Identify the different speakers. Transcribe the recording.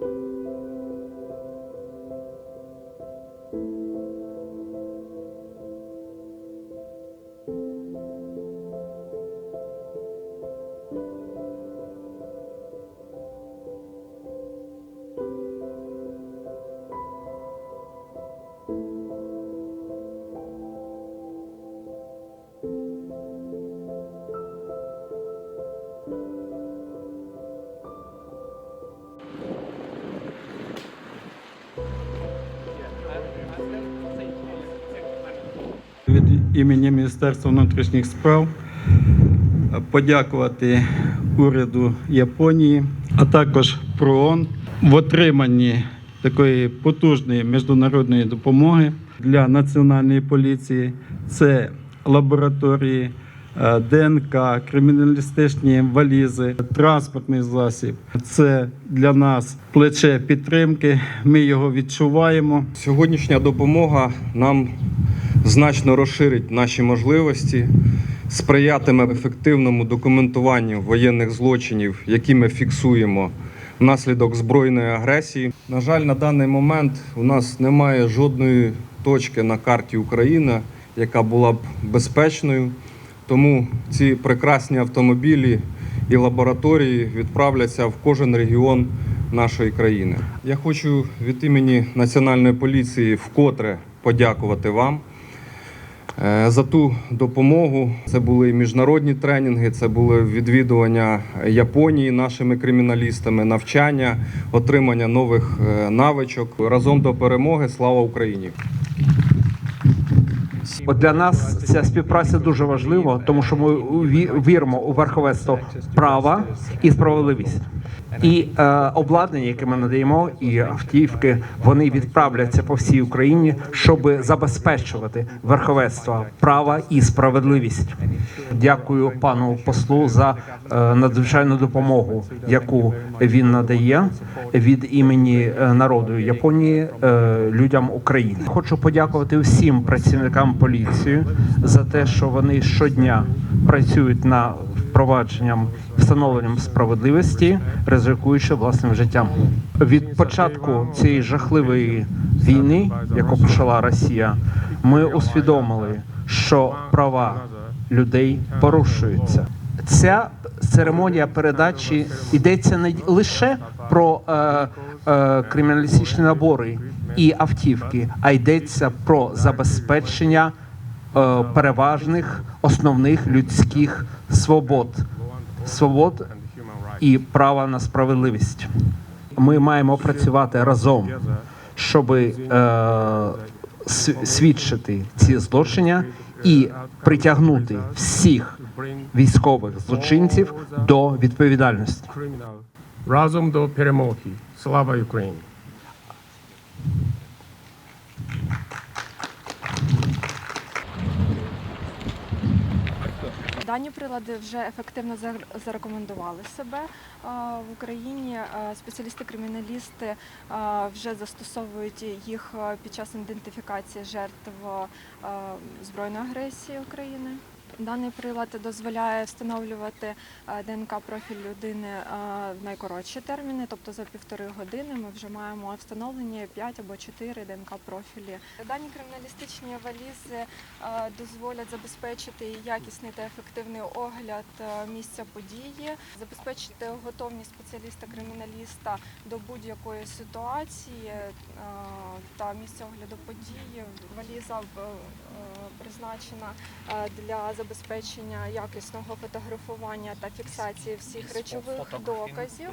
Speaker 1: Thank you. Імені Міністерства внутрішніх справ подякувати уряду Японії, а також ПРООН в отриманні такої потужної міжнародної допомоги для національної поліції. Це лабораторії. е, ДНК, криміналістичні валізи, транспортний засіб це для нас плече підтримки. Ми його відчуваємо.
Speaker 2: Сьогоднішня допомога нам значно розширить наші можливості, сприятиме ефективному документуванню воєнних злочинів, які ми фіксуємо внаслідок збройної агресії. На жаль, на даний момент у нас немає жодної точки на карті України, яка була б безпечною. Тому ці прекрасні автомобілі і лабораторії відправляться в кожен регіон нашої країни. Я хочу від імені Національної поліції вкотре подякувати вам за ту допомогу. Це були міжнародні тренінги, це були відвідування Японії нашими криміналістами, навчання, отримання нових е, навичок. Разом до перемоги. Слава Україні!
Speaker 3: От для нас ця співпраця дуже важлива, тому що ми ві- віримо у верховенство права і справедливість. І е, обладнання, яке ми надаємо, і автівки, вони відправляться по всій Україні, щоб забезпечувати верховенство права і справедливість. Дякую пану послу за е, надзвичайну допомогу, яку він надає від імені е, народу Японії е, людям України. Хочу подякувати всім працівникам поліції за те, що вони щодня працюють над впровадженням встановленням справедливості, ризикуючи власним життям. Від початку цієї жахливої війни, яку почала Росія, ми усвідомили, що права людей порушуються. Ця церемонія передачі йдеться не лише про е, е, криміналістичні набори і автівки, а йдеться про забезпечення е, переважних основних людських свобод, свобод і права на справедливість. Ми маємо працювати разом, щоб е, свідчити ці злочини і притягнути всіх військових злочинців до відповідальності.
Speaker 4: Разом до перемоги. Слава Україні!
Speaker 5: Дані прилади вже ефективно зар- зарекомендували себе в Україні. Спеціалісти-криміналісти вже застосовують їх під час ідентифікації жертв збройної агресії України. Даний прилад дозволяє встановлювати ДНК профіль людини в найкоротші терміни, тобто за півтори години ми вже маємо встановлені 5 або 4 ДНК профілі. Дані криміналістичні валізи дозволять забезпечити якісний та ефективний огляд місця події, забезпечити готовність спеціаліста-криміналіста до будь-якої ситуації та місця огляду події. Валіза е, призначена е, для забезпечення якісного фотографування та фіксації всіх речових доказів.